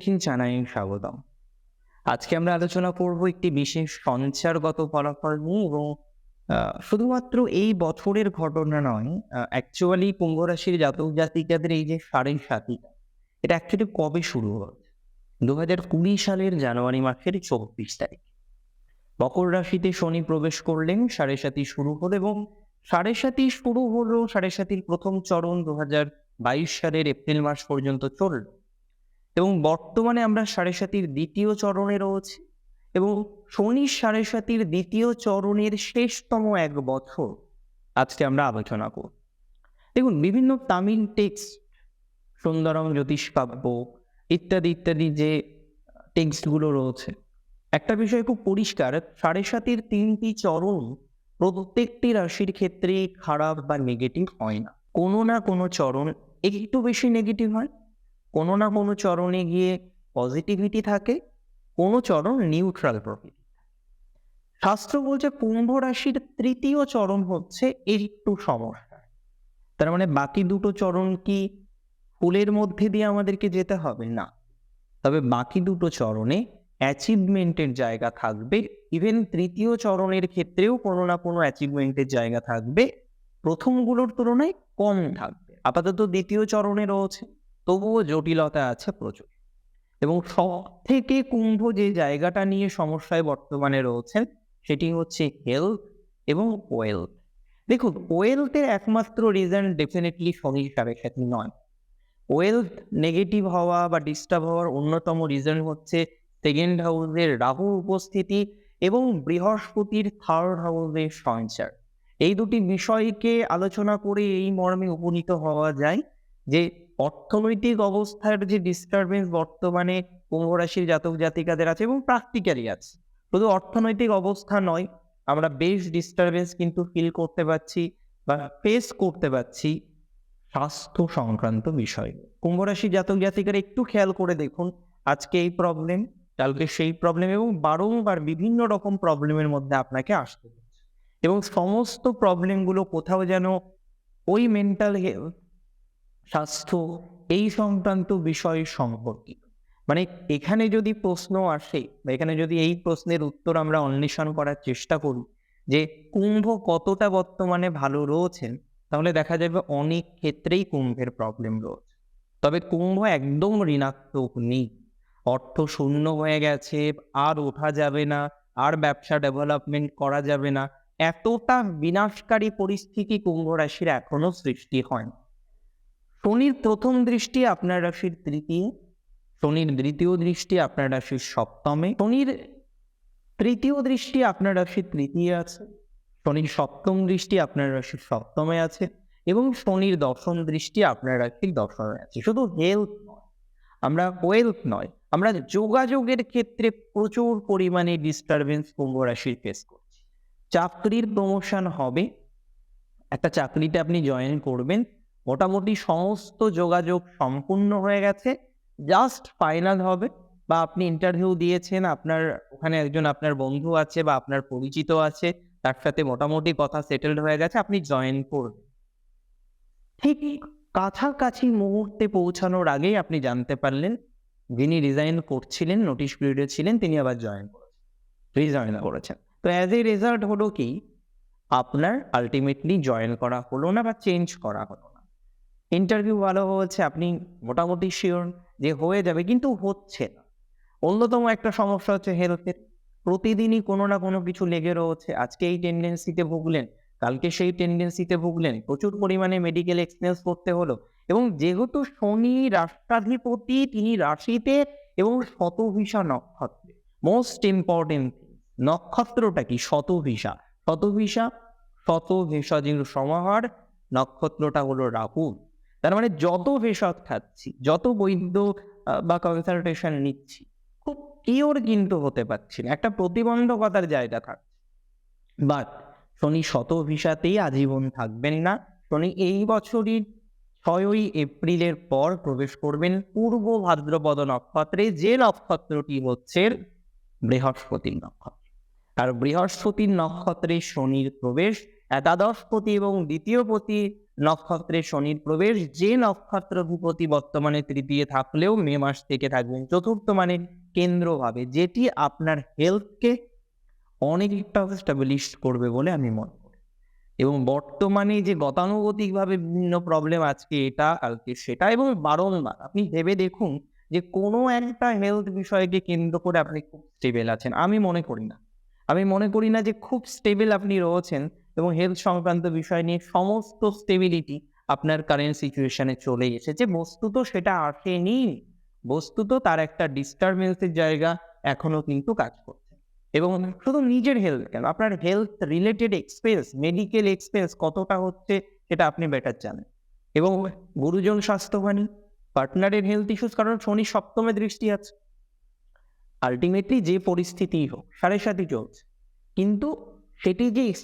প্রত্যেককে জানাই স্বাগতম। আজকে আমরা আলোচনা করব একটি বিশেষ সঞ্চারগত ফলাফল নিয়ে এবং শুধুমাত্র এই বছরের ঘটনা নয় অ্যাকচুয়ালি কুম্ভ রাশির জাতক জাতিকাদের এই যে সাড়ে সাতিটা এটা অ্যাকচুয়ালি কবে শুরু হয়েছে দু হাজার কুড়ি সালের জানুয়ারি মাসের চব্বিশ তারিখ। মকর রাশিতে শনি প্রবেশ করলেন, সাড়ে সাতি শুরু হল এবং সাড়ে সাতি শুরু হলো সাড়ে সাতির প্রথম চরণ দু হাজার বাইশ সালের এপ্রিল মাস পর্যন্ত চলল। এবং বর্তমানে আমরা সাড়ে সাতির দ্বিতীয় চরণে রয়েছি এবং শনি সাড়ে সাতির দ্বিতীয় চরণের শেষতম এক বছর আজকে আমরা আলোচনা করব। দেখুন, বিভিন্ন তামিল টেক্সট সুন্দরম, জ্যোতিষ কাব্য ইত্যাদি ইত্যাদি যে টেক্সটগুলো রয়েছে, একটা বিষয় খুব পরিষ্কার, সাড়ে সাতির তিনটি চরণ প্রত্যেকটি রাশির ক্ষেত্রে খারাপ বা নেগেটিভ হয় না। কোনো না কোনো চরণ একটু বেশি নেগেটিভ হয় কোনো না কোনো চরণে গিয়ে পজিটিভিটি থাকে, কোনো চরণ নিউট্রাল প্রকৃতি শাস্ত্র বলছে কুম্ভ রাশির তৃতীয় চরণ হচ্ছে একটু সমস্যা। তার মানে বাকি দুটো চরণ কি ফুলের মধ্যে দিয়ে আমাদেরকে যেতে হবে? না। তবে বাকি দুটো চরণে অ্যাচিভমেন্টের জায়গা থাকবে। ইভেন তৃতীয় চরণের ক্ষেত্রেও কোনো না কোনো অ্যাচিভমেন্টের জায়গা থাকবে। প্রথমগুলোর তুলনায় কম থাকবে। আপাতত দ্বিতীয় চরণে রয়েছে। তবুও জটিলতা আছে প্রচুর। এবং সব থেকে কুম্ভ যে জায়গাটা নিয়ে সমস্যায় বর্তমানে রয়েছেন, সেটি হচ্ছে হেলথ এবং ওয়েলথ দেখুন ওয়েলথের একমাত্র রিজন ডেফিনেটলি শনি সাড়ে সাথে নয়। ওয়েলথ নেগেটিভ হওয়া বা ডিস্টার্ব হওয়ার অন্যতম রিজন হচ্ছে সেকেন্ড হাউসের রাহু উপস্থিতি এবং বৃহস্পতির থার্ড হাউসের সঞ্চার। এই দুটি বিষয়কে আলোচনা করে এই মর্মে উপনীত হওয়া যায় যে অর্থনৈতিক অবস্থার যে ডিস্টারবেন্স বর্তমানে কুম্ভ রাশির জাতক জাতিকাদের আছে এবং প্র্যাকটিক্যালি আছে। শুধু অর্থনৈতিক অবস্থা নয়, আমরা বেশ ডিস্টারবেন্স কিন্তু ফিল করতে পারছি বা ফেস করতে পারছি স্বাস্থ্য সংক্রান্ত বিষয়। কুম্ভ রাশির জাতক জাতিকারা একটু খেয়াল করে দেখুন, আজকে এই প্রবলেম কালকে সেই প্রবলেম এবং বারংবার বিভিন্ন রকম প্রবলেমের মধ্যে আপনাকে আসতে হচ্ছে। এবং সমস্ত প্রবলেমগুলো কোথাও যেন ওই মেন্টাল হেলথ স্বাস্থ্য এই সংক্রান্ত বিষয় সম্পর্কিত। মানে এখানে যদি প্রশ্ন আসে বা এখানে যদি এই প্রশ্নের উত্তর আমরা অন্বেষণ করার চেষ্টা করি যে কুম্ভ কতটা বর্তমানে ভালো রয়েছেন তাহলে দেখা যাবে অনেক ক্ষেত্রেই কুম্ভের প্রবলেম রয়েছে। তবে কুম্ভ একদম ঋণাত্মক নেই। অর্থ শূন্য হয়ে গেছে, আর ওঠা যাবে না, আর ব্যবসা ডেভেলপমেন্ট করা যাবে না। এতটা বিনাশকারী পরিস্থিতি কুম্ভ রাশির এখনও সৃষ্টি হয়নি। শনির প্রথম দৃষ্টি আপনার রাশির তৃতীয়, শনির দ্বিতীয় দৃষ্টি আপনার রাশির সপ্তমে, শনির তৃতীয় দৃষ্টি আপনার রাশির তৃতীয় আছে, শনির সপ্তম দৃষ্টি আপনার রাশির সপ্তমে আছে এবং শনির দশম দৃষ্টি আপনার রাশির দশমে আছে। শুধু হেলথ নয়, আমরা ওয়েলথ নয়, আমরা যোগাযোগের ক্ষেত্রে প্রচুর পরিমাণে ডিস্টারবেন্স কুম্ভ রাশির ফেস করছি। চাকরির প্রমোশন হবে, একটা চাকরিতে আপনি জয়েন করবেন মোটামুটি সমস্ত যোগাযোগ সম্পূর্ণ হয়ে গেছে। জাস্ট ফাইনাল হবে বা আপনি ইন্টারভিউ দিয়েছেন, আপনার ওখানে একজন আপনার বন্ধু আছে বা আপনার পরিচিত আছে, তার সাথে মোটামুটি কথা সেটেলড হয়ে গেছে, আপনি জয়েন করবেন ঠিক কাছাকাছি মুহূর্তে পৌঁছানোর আগেই আপনি জানতে পারলেন, যিনি রিজাইন করছিলেন নোটিশ পিরিয়ডে ছিলেন, তিনি আবার জয়েন করেছেন রিজাইন করেছেন। তো অ্যাজ এ রেজাল্ট হলো কি, আপনার আলটিমেটলি জয়েন করা হলো না বা চেঞ্জ করা হলো। ইন্টারভিউ ভালো হয়েছে, আপনি মোটামুটি শিওর যে হয়ে যাবে, কিন্তু হচ্ছে না। অন্যতম একটা সমস্যা হচ্ছে হেলথের প্রতিদিনই কোনো না কোনো কিছু লেগে রয়েছে। আজকে এই টেন্ডেন্সিতে ভুগলেন, কালকে সেই টেন্ডেন্সিতে ভুগলেন, প্রচুর পরিমাণে মেডিকেল এক্সপেন্স করতে হলো এবং যেহেতু শনি রাষ্ট্রাধিপতি, তিনি রাশিতে এবং শতভিসা নক্ষত্রে। মোস্ট ইম্পর্টেন্ট নক্ষত্রটা কি? শতভিসা। শতভিসা শত ভেষজের সমাহার, নক্ষত্রটা হলো রাহু। তার মানে যত ভেষজ খাচ্ছি, যত বৈদ্য বা কনসালটেশন নিচ্ছি, খুব কিওর কিন্তু হতে পারছি না। একটা প্রতিবন্ধকতার জায়গা থাকছে বাট শনি শত ভিসাতেই আজীবন থাকবেন না। শনি এই বছরই ছয়ই এপ্রিলের পর প্রবেশ করবেন পূর্ব ভাদ্রপদ নক্ষত্রে। যে নক্ষত্রটি হচ্ছে বৃহস্পতির নক্ষত্র। আর বৃহস্পতির নক্ষত্রে শনির প্রবেশ একাদশপতি এবং দ্বিতীয়পতি নক্ষত্রে শনির প্রবেশ, যে নক্ষত্র ভূপতি বর্তমানে তৃতীয় থাকলেও মে মাস থেকে থাকবেন, চতুর্থ মানে কেন্দ্রভাবে, যেটি আপনার হেলথকে অনেকটা স্টাবলিশ করবে বলে আমি মনে করি। এবং বর্তমানে যে গতানুগতিকভাবে বিভিন্ন প্রবলেম আজকে এটা, কালকে সেটা এবং বারংবার, আপনি ভেবে দেখুন যে কোনো একটা হেলথ বিষয়কে কেন্দ্র করে আপনি খুব স্টেবল আছেন। আমি মনে করি না। আমি মনে করি না যে খুব স্টেবেল আপনি রয়েছেন এবং হেলথ সংক্রান্ত বিষয় নিয়ে সমস্ত স্টেবিলিটি আপনার কারেন্ট সিচুয়েশনে চলে এসেছে। বস্তুত সেটা আসেনি। বস্তুত তার একটা ডিস্টারবেন্সের জায়গা এখনও কিন্তু কাজ করছে। এবং শুধু নিজের হেলথ কেন, আপনার health related expense medical expense কতটা হচ্ছে সেটা আপনি বেটার জানেন। এবং গুরুজন স্বাস্থ্যহানি পার্টনারের হেলথ ইস্যুস কারণ শনি সপ্তমে দৃষ্টি আছে। আলটিমেটলি যে পরিস্থিতি হোক, সাড়ে সাথে চলছে। কিন্তু সেটি যে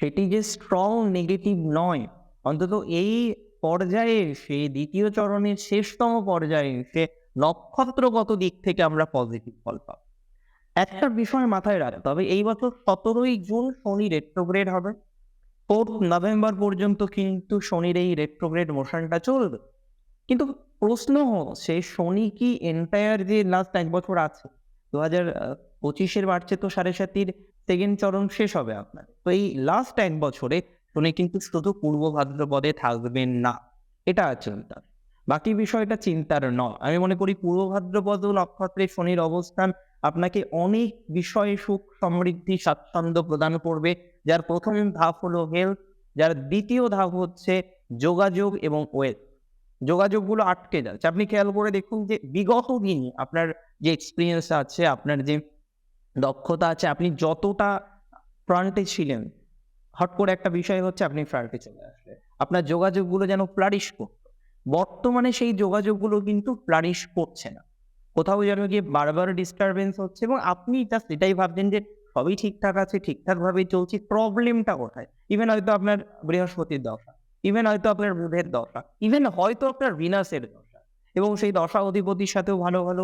সেটি যে স্ট্রং নেগেটিভ নয় অন্তত এই পর্যায়ে এসে দ্বিতীয় চরণের শেষতম পর্যায়ে এসে নক্ষত্রগত দিক থেকে আমরা পজিটিভ ফল পাবো। একটা বিষয় মাথায় রাখতে হবে এই বছর সতেরোই জুন শনি রেট্রোগ্রেড হবে। ফোর্থ নভেম্বর পর্যন্ত কিন্তু শনির এই রেট্রোগ্রেড মোশনটা চলবে। কিন্তু প্রশ্ন হচ্ছে শনি কি এন্টায়ার যে লাস্ট এক বছর আছে দু হাজার পঁচিশের মার্চে তো সাড়ে সাতির সেকেন্ড চরণ শেষ হবে আপনার। তো এই লাস্ট এক বছরে শনি কিন্তু শুধু পূর্ব ভাদ্রপদে থাকবেন না, এটা চিন্তার বাকি বিষয়টা চিন্তার নয়। আমি মনে করি পূর্ব ভাদ্রপদ নক্ষত্রে শনির অবস্থান আপনাকে অনেক বিষয়ে সুখ সমৃদ্ধি, স্বাচ্ছন্দ্য প্রদান করবে। যার প্রথম ধাপ হলো হেলথ যার দ্বিতীয় ধাপ হচ্ছে যোগাযোগ এবং ওয়েথ যোগাযোগগুলো আটকে যাচ্ছে। আপনি খেয়াল করে দেখুন যে বিগত দিন আপনার যে এক্সপিরিয়েন্স আছে, আপনার যে দক্ষতা আছে, আপনি যতটা ফ্রন্টে ছিলেন, হট করে একটা বিষয় হচ্ছে আপনি ফ্রন্টে চলে আসলে আপনার যোগাযোগগুলো যেন ফ্লারিশ করতো। বর্তমানে সেই যোগাযোগগুলো কিন্তু ফ্লারিশ করছে না। কোথাও যেন গিয়ে বারবার ডিস্টারবেন্স হচ্ছে এবং আপনি জাস্ট এটাই ভাবছেন যে সবই ঠিকঠাক আছে, ঠিকঠাকভাবেই চলছে প্রবলেমটা কোথায়? ইভেন হয়তো আপনার বৃহস্পতির দশা ইভেন হয়তো আপনার বুধের দশা ইভেন হয়তো আপনার ভিনাসের দশা। এবং সেই দশা অধিপতির সাথেও ভালো ভালো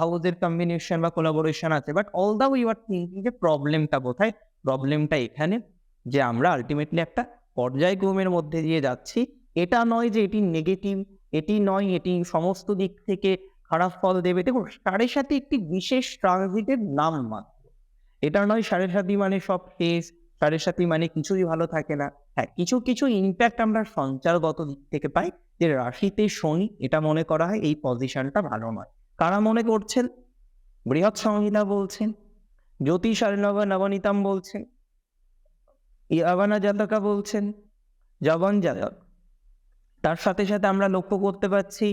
হাউসের কম্বিনেশন বা কোলাবোরেশন আছে। But all the you are thinking যে প্রবলেমটা কোথায় প্রবলেমটা এখানে যে আমরা আলটিমেটলি একটা পর্যায়ক্রমের মধ্যে দিয়ে যাচ্ছি, এটা নয় যে এটি নেগেটিভ এটি নয় এটি সমস্ত দিক থেকে খারাপ ফল দেবে। দেখুন, সাড়ে সাথে একটি বিশেষ ট্রানজিটের নাম মাত্র। এটা নয় সাড়ে সাথী মানে সব শেষ সাড়ে সাথী মানে কিছুই ভালো থাকে না। হ্যাঁ কিছু কিছু ইম্প্যাক্ট আমরা সঞ্চারগত দিক থেকে পাই যে রাশিতে শনি এটা মনে করা হয় এই পজিশনটা ভালো নয়। কারা মনে করছেন? বৃহৎ সংহিতা বলছেন, জ্যোতিষ নব নবনীতাম বলছেন ইয়াবানা জাতকা বলছেন, জবন জাতক। তার সাথে সাথে আমরা লক্ষ্য করতে পারছি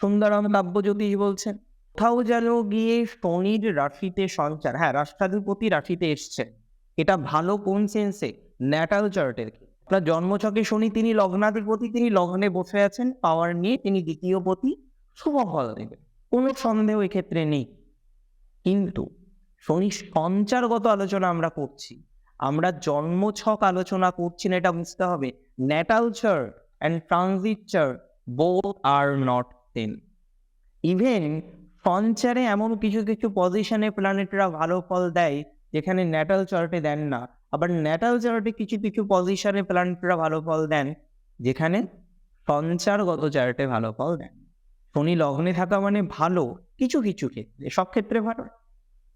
সুন্দরম কাব্যজ্যোতিষ বলছেন, কোথাও যেন গিয়ে শনির রাশিতে সঞ্চার হ্যাঁ রাষ্ট্রাধিপতি রাশিতে এসছে। এটা ভালো কোন সেন্সে ন্যাটাল চার্টের আপনার জন্মছকে শনি, তিনি লগ্নাধিপতি, তিনি লগ্নে বসে আছেন পাওয়ার নিয়ে তিনি দ্বিতীয় পতি, শুভ ফল দেবেন। কোনো সন্দেহ এক্ষেত্রে নেই। কিন্তু শনি সঞ্চারগত আলোচনা আমরা করছি। আমরা জন্মছক আলোচনা করছি না, এটা বুঝতে হবে। Natal chart and transit chart both are not same even সঞ্চারে এমন কিছু কিছু পজিশনে প্ল্যানেটরা ভালো ফল দেয় যেখানে ন্যাটাল চার্টে দেন না। আবার ন্যাটাল চার্টে কিছু কিছু পজিশনে প্ল্যানেটরা ভালো ফল দেন, যেখানে সঞ্চারগত চার্টে ভালো ফল দেন। শনি লগ্নে থাকা মানে ভালো কিছু কিছু ক্ষেত্রে, সব ক্ষেত্রে ভালো।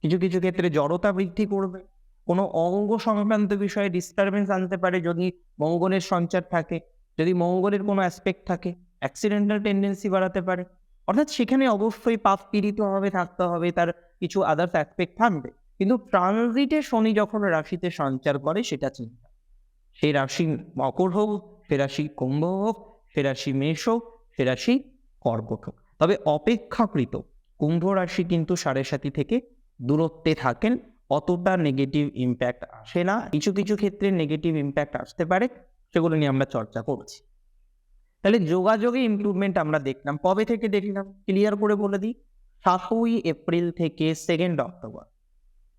কিছু কিছু ক্ষেত্রে জড়তা বৃদ্ধি করবে। কোনো অঙ্গ সংক্রান্ত বিষয়ে ডিস্টারবেন্স আনতে পারে যদি মঙ্গলের সঞ্চার থাকে, যদি মঙ্গলের কোনো অ্যাসপেক্ট থাকে অ্যাক্সিডেন্টাল টেন্ডেন্সি বাড়াতে পারে। অর্থাৎ সেখানে অবশ্যই পাপ পীড়িত হবে থাকতে হবে, তার কিছু আদার্স অ্যাসপেক্ট থাকবে। কিন্তু ট্রানজিটে শনি যখন রাশিতে সঞ্চার করে, সেটা চিন্তা। সেই রাশি মকর হোক, সে রাশি কুম্ভ হোক, সে রাশি মেষ হোক, সে রাশি কর্কট হোক। তবে অপেক্ষাকৃত কুম্ভ রাশি কিন্তু সাড়ে সাথী থেকে দূরত্বে থাকেন, অতটা নেগেটিভ ইম্প্যাক্ট আসে না। কিছু কিছু ক্ষেত্রে নেগেটিভ ইম্প্যাক্ট আসতে পারে, সেগুলো নিয়ে আমরা চর্চা করছি। তাহলে যোগাযোগে ইমপ্রুভমেন্ট আমরা দেখলাম। কবে থেকে দেখলাম? ক্লিয়ার করে বলে দিই। সাতই এপ্রিল থেকে সেকেন্ড অক্টোবর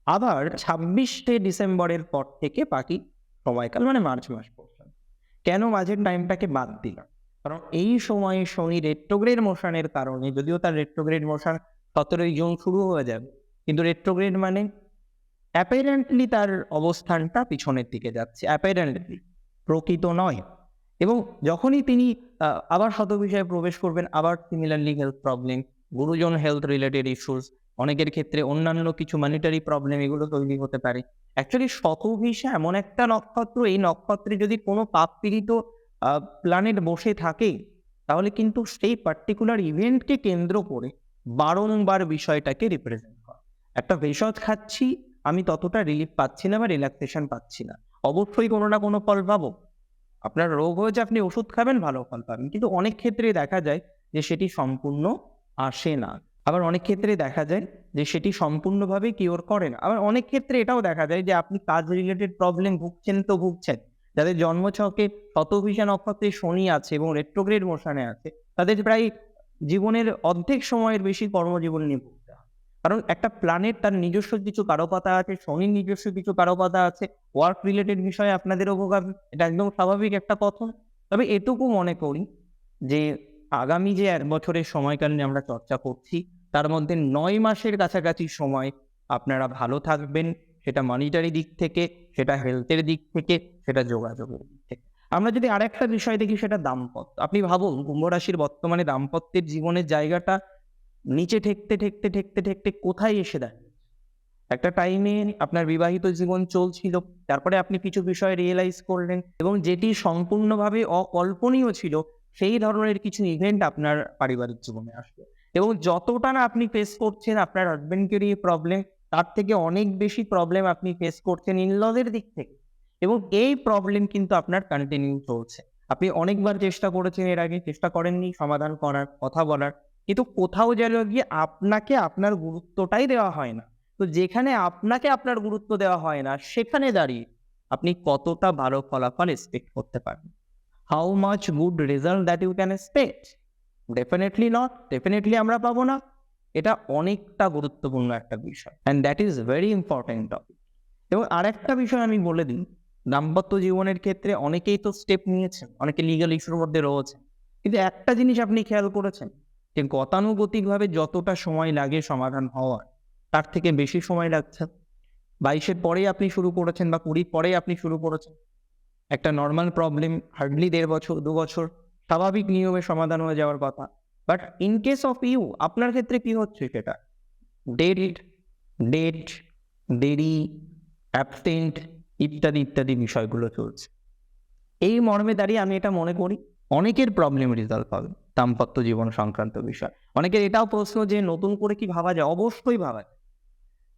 আবার ছাব্বিশে ডিসেম্বরের পর থেকে বাকি সময়কাল মানে মার্চ মাস কেন মাঝের টাইমটাকে বাদ দিলাম? কারণ এই সময়ে শনি রেট্রোগ্রেড মোশনের কারণে, যদিও তার রেট্রোগ্রেড মোশন সতেরোই জুন শুরু হয়ে যাবে, কিন্তু রেট্রোগ্রেড মানে অ্যাপারেন্টলি তার অবস্থানটা পিছনের দিকে যাচ্ছে অ্যাপারেন্টলি প্রকৃত নয়। এবং যখনই তিনি আবার শত বিষয়ে প্রবেশ করবেন, আবার সিমিলারলি হেলথ প্রবলেম গুরুজন হেলথ রিলেটেড ইস্যুস অনেকের ক্ষেত্রে অন্যান্য কিছু মানিটারি প্রবলেম এগুলো তৈরি হতে পারে। অ্যাকচুয়ালি শতভিষা এমন একটা নক্ষত্র, এই নক্ষত্রে যদি কোনো পাপ পীড়িত প্ল্যানেট বসে থাকে, তাহলে কিন্তু সেই পার্টিকুলার ইভেন্টকে কেন্দ্র করে বারংবার বিষয়টাকে রিপ্রেজেন্ট করে। একটা ভেষজ খাচ্ছি, আমি ততটা রিলিফ পাচ্ছি না বা রিল্যাক্সেশন পাচ্ছি না। অবশ্যই কোনো না কোনো ফল পাবো। আপনার রোগ হয়েছে, আপনি ওষুধ খাবেন, ভালো ফল পাবেন। কিন্তু অনেক ক্ষেত্রে দেখা যায় যে সেটি সম্পূর্ণ আসে না। আবার অনেক ক্ষেত্রে দেখা যায় যে সেটি সম্পূর্ণভাবে কিওর করে না। আবার অনেক ক্ষেত্রে এটাও দেখা যায় যে আপনি কাজ রিলেটেড প্রবলেম ভুগছেন তো ভুগছেন। যাদের জন্মছকে শতভিষা নক্ষত্রে শনি আছে এবং রেট্রোগ্রেড মোশনে আছে, তাদের প্রায় জীবনের অর্ধেক সময়ের বেশি কর্মজীবন নিয়ে ভুগতে হয়। কারণ একটা প্ল্যানেট তার নিজস্ব কিছু কারকতা আছে, শনির নিজস্ব কিছু কারকতা আছে ওয়ার্ক রিলেটেড বিষয়ে আপনাদেরও ভোগাবে, এটা একদম স্বাভাবিক একটা কথন তবে এটুকু মনে করি যে আগামী যে এক বছরের সময়কাল নিয়ে আমরা চর্চা করছি, তার মধ্যে নয় মাসের কাছাকাছি সময় আপনারা ভালো থাকবেন। সেটা মনিটারি দিক থেকে, সেটা হেলথের দিক থেকে, সেটা যোগাযোগের দিক থেকে। আমরা যদি আরেকটা বিষয় দেখি, সেটা দাম্পত্য। আপনি ভাবুন, কুম্ভ রাশির বর্তমানে দাম্পত্যের জীবনের জায়গাটা নিচে ঠেকতে ঠেকতে ঠেকতে ঠেকতে কোথায় এসে দাঁড়িয়েছে? একটা টাইমে আপনার বিবাহিত জীবন চলছিল, তারপরে আপনি কিছু বিষয় রিয়েলাইজ করলেন এবং যেটি সম্পূর্ণভাবে অকল্পনীয় ছিল সেই ধরনের কিছু ইভেন্ট আপনার পারিবারিক জীবনে আসবে। এবং যতটা না আপনি ফেস করছেন আপনার হাজবেন্ডকে নিয়ে প্রবলেম তার থেকে অনেক বেশি প্রবলেম আপনি ফেস করছেন ইনলদের দিক থেকে। এবং এই প্রবলেম কিন্তু আপনার কন্টিনিউ চলছে। আপনি অনেকবার চেষ্টা করেছেন এর আগে, চেষ্টা করেননি সমাধান করার, কথা বলার। কিন্তু কোথাও যেন গিয়ে আপনাকে আপনার গুরুত্বটাই দেওয়া হয় না। তো যেখানে আপনাকে আপনার গুরুত্ব দেওয়া হয় না, সেখানে দাঁড়িয়ে আপনি কতটা ভালো ফলাফল এক্সপেক্ট করতে পারেন how much good result that you can expect definitely not definitely আমরা পাবো না। এটা অনেকটা গুরুত্বপূর্ণ একটা বিষয়। And that is very important topic এবং আরেকটা বিষয় আমি বলে দিই। দাম্পত্য জীবনের ক্ষেত্রে অনেকেই তো স্টেপ নিয়েছেন। অনেকে লিগাল ইস্যুর মধ্যে রয়েছে কিন্তু একটা জিনিস আপনি খেয়াল করেছেন যে গতানুগতিকভাবে যতটা সময় লাগে সমাধান হওয়ার, তার থেকে বেশি সময় লাগছে। বাইশের পরেই আপনি শুরু করেছেন বা কুড়ির পরেই আপনি শুরু করেছেন। একটা নর্মাল প্রবলেম হার্ডলি দেড় বছর, দু বছর, স্বাভাবিক নিয়মে সমাধান হয়ে যাওয়ার কথা। But in case of you আপনার ক্ষেত্রে কি হচ্ছে সেটা? ডেট ডেট দেরি অ্যাবসেন্ট ইত্যাদি ইত্যাদি বিষয়গুলো চলছে। এই মর্মে দাঁড়িয়ে আমি এটা মনে করি, অনেকের প্রবলেম রেজাল্ট পাবে দাম্পত্য জীবন সংক্রান্ত বিষয়। অনেকের এটাও প্রশ্ন যে নতুন করে কি ভাবা যায়? অবশ্যই ভাবা যায়।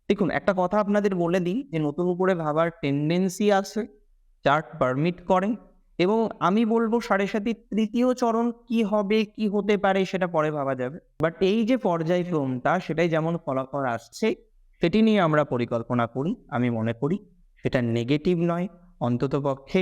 দেখুন, একটা কথা আপনাদের বলে দিই যে নতুন করে ভাবার টেন্ডেন্সি আছে চার্ট পারমিট করে এবং আমি বলব সাড়ে সাতির তৃতীয় চরণ কি হবে, কি হতে পারে সেটা পরে ভাবা যাবে। বাট এই যে পর্যায়ক্রমটা সেটাই যেমন ফলাফল আসছে, সেটি নিয়ে আমরা পরিকল্পনা করি, আমি মনে করি। সেটা নেগেটিভ নয়, অন্তত পক্ষে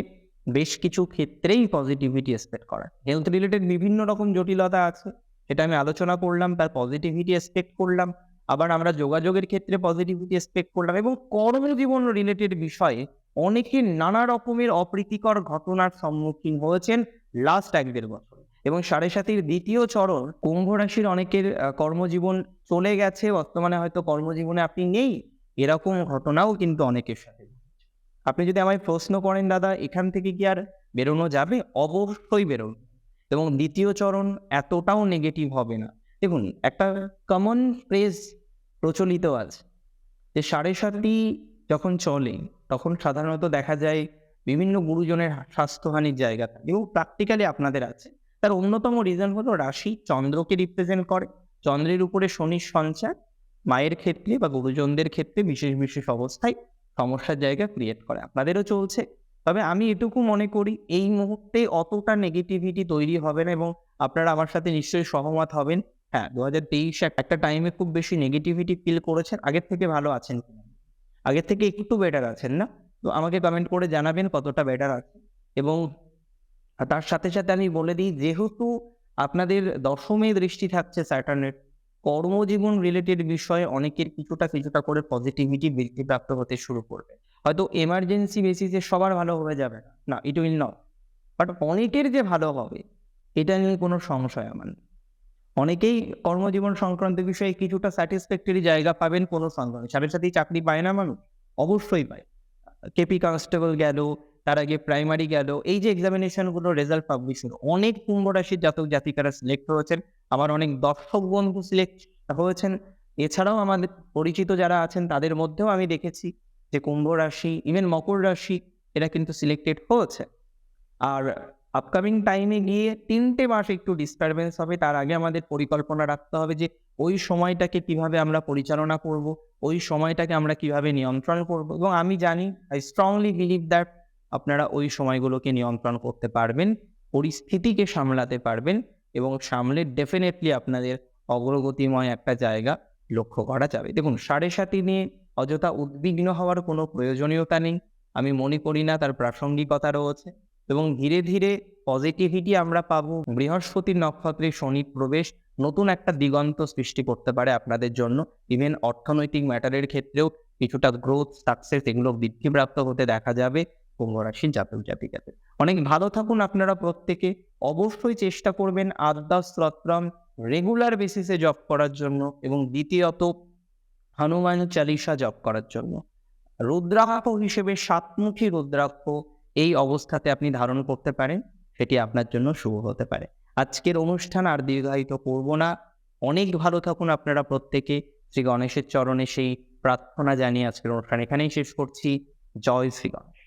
বেশ কিছু ক্ষেত্রেই পজিটিভিটি এক্সপেক্ট করা হেলথ রিলেটেড বিভিন্ন রকম জটিলতা আছে, সেটা আমি আলোচনা করলাম, তার পজিটিভিটি এক্সপেক্ট করলাম, আবার আমরা যোগাযোগের ক্ষেত্রে পজিটিভিটি এক্সপেক্ট করলাম এবং কর্মজীবন রিলেটেড বিষয়ে অনেকে নানা রকমের অপ্রীতিকর ঘটনার সম্মুখীন হয়েছেন লাস্ট এক দেড় বছর। এবং সাড়ে সাতির দ্বিতীয় চরণ কুম্ভ রাশির অনেকের কর্মজীবন চলে গেছে, বর্তমানে হয়তো কর্মজীবনে আপনি নেই, এরকম ঘটনাও কিন্তু অনেকের সাথে আপনি যদি আমায় প্রশ্ন করেন, দাদা, এখান থেকে কি আর বেরোনো যাবে? অবশ্যই বেরোনো এবং দ্বিতীয় চরণ এতটাও নেগেটিভ হবে না। দেখুন, একটা কমন প্রেস প্রচলিত আছে যে সাড়ে সাতটি যখন চলে তখন সাধারণত দেখা যায় বিভিন্ন গুরুজনের স্বাস্থ্যহানির জায়গা থাকে এবং প্র্যাকটিক্যালি আপনাদের আছে। তার অন্যতম রিজন হলো রাশি চন্দ্রকে রিপ্রেজেন্ট করে। চন্দ্রের উপরে শনির সঞ্চার, মায়ের ক্ষেত্রে বা গুরুজনদের ক্ষেত্রে বিশেষ বিশেষ অবস্থায় সমস্যার জায়গা ক্রিয়েট করে। আপনাদেরও চলছে। তবে আমি এটুকু মনে করি, এই মুহূর্তে অতটা নেগেটিভিটি তৈরি হবে না এবং আপনারা আমার সাথে নিশ্চয়ই সহমত হবেন। হ্যাঁ দু হাজার তেইশ একটা টাইমে খুব বেশি নেগেটিভিটি ফিল করেছেন। আগের থেকে ভালো আছেন আগের থেকে একটু বেটার আছেন না? তো আমাকে কমেন্ট করে জানাবেন কতটা বেটার আছে এবং তার সাথে সাথে আমি বলে দিই, যেহেতু আপনাদের দশমে দৃষ্টি থাকছে স্যাটার্নের কর্মজীবন রিলেটেড বিষয়ে অনেকের কিছুটা কিছুটা করে পজিটিভিটি বৃদ্ধিপ্রাপ্ত হতে শুরু করবে। হয়তো এমার্জেন্সি বেসিসে সবার ভালো হয়ে যাবে না। ইট উইল নট বাট অনেকের যে ভালো হবে, এটা নিয়ে কোনো সংশয় আমার। অনেকেই কর্মজীবন সংক্রান্ত বিষয়ে কিছুটা স্যাটিসফ্যাক্টরি জায়গা পাবেন কোনো সংক্রান্ত সাথে সাথেই চাকরি পায় না মানুষ? অবশ্যই পায়। কেপি কনস্টেবল গেল, তার আগে প্রাইমারি গেল, এই যে এক্সামিনেশনগুলো রেজাল্ট পাবলিশ হলো অনেক কুম্ভ রাশির জাতক জাতিকারা সিলেক্ট হয়েছেন আমার অনেক দর্শক বন্ধু সিলেক্ট হয়েছেন। এছাড়াও আমাদের পরিচিত যারা আছেন, তাদের মধ্যেও আমি দেখেছি যে কুম্ভ রাশি ইভেন মকর রাশি, এরা কিন্তু সিলেক্টেড হয়েছে। আর আপকামিং টাইমে গিয়ে তিনটে মাস একটু ডিস্টারবেন্স হবে। তার আগে আমাদের পরিকল্পনা রাখতে হবে যে, ওই সময়টাকে কীভাবে আমরা পরিচালনা করব, ওই সময়টাকে আমরা কীভাবে নিয়ন্ত্রণ করব। এবং আমি জানি আই স্ট্রংলি বিলিভ দ্যাট আপনারা ওই সময়গুলোকে নিয়ন্ত্রণ করতে পারবেন, পরিস্থিতিকে সামলাতে পারবেন এবং সামলে ডেফিনেটলি আপনাদের অগ্রগতিময় একটা জায়গা লক্ষ্য করা যাবে। দেখুন, সাড়ে সাতি নিয়ে অযথা উদ্বিগ্ন হওয়ার কোনো প্রয়োজনীয়তা নেই। আমি মনে করি না, তার প্রাসঙ্গিকতা রয়েছে। এবং ধীরে ধীরে পজিটিভিটি আমরা পাবো। বৃহস্পতির নক্ষত্রে শনির প্রবেশ নতুন একটা দিগন্ত সৃষ্টি করতে পারে আপনাদের জন্য। ইভেন অর্থনৈতিক ম্যাটারের ক্ষেত্রেও কিছুটা গ্রোথ সাকসেস এগুলো বৃদ্ধিপ্রাপ্ত হতে দেখা যাবে কুম্ভ রাশির জাতক জাতিকাদের অনেক ভালো থাকুন আপনারা প্রত্যেকে। অবশ্যই চেষ্টা করবেন আদ্যা স্তোত্রম রেগুলার বেসিসে জব করার জন্য এবং দ্বিতীয়ত হনুমান চালিসা জব করার জন্য। রুদ্রাক্ষ হিসেবে সাতমুখী রুদ্রাক্ষ এই অবস্থাতে আপনি ধারণ করতে পারেন, সেটি আপনার জন্য শুভ হতে পারে। আজকের অনুষ্ঠান আর দীর্ঘায়িত করব না। অনেক ভালো থাকুন আপনারা প্রত্যেকে। শ্রী গণেশের চরণে সেই প্রার্থনা জানিয়ে আজকের অনুষ্ঠান এখানেই শেষ করছি। জয় শ্রী গণেশ।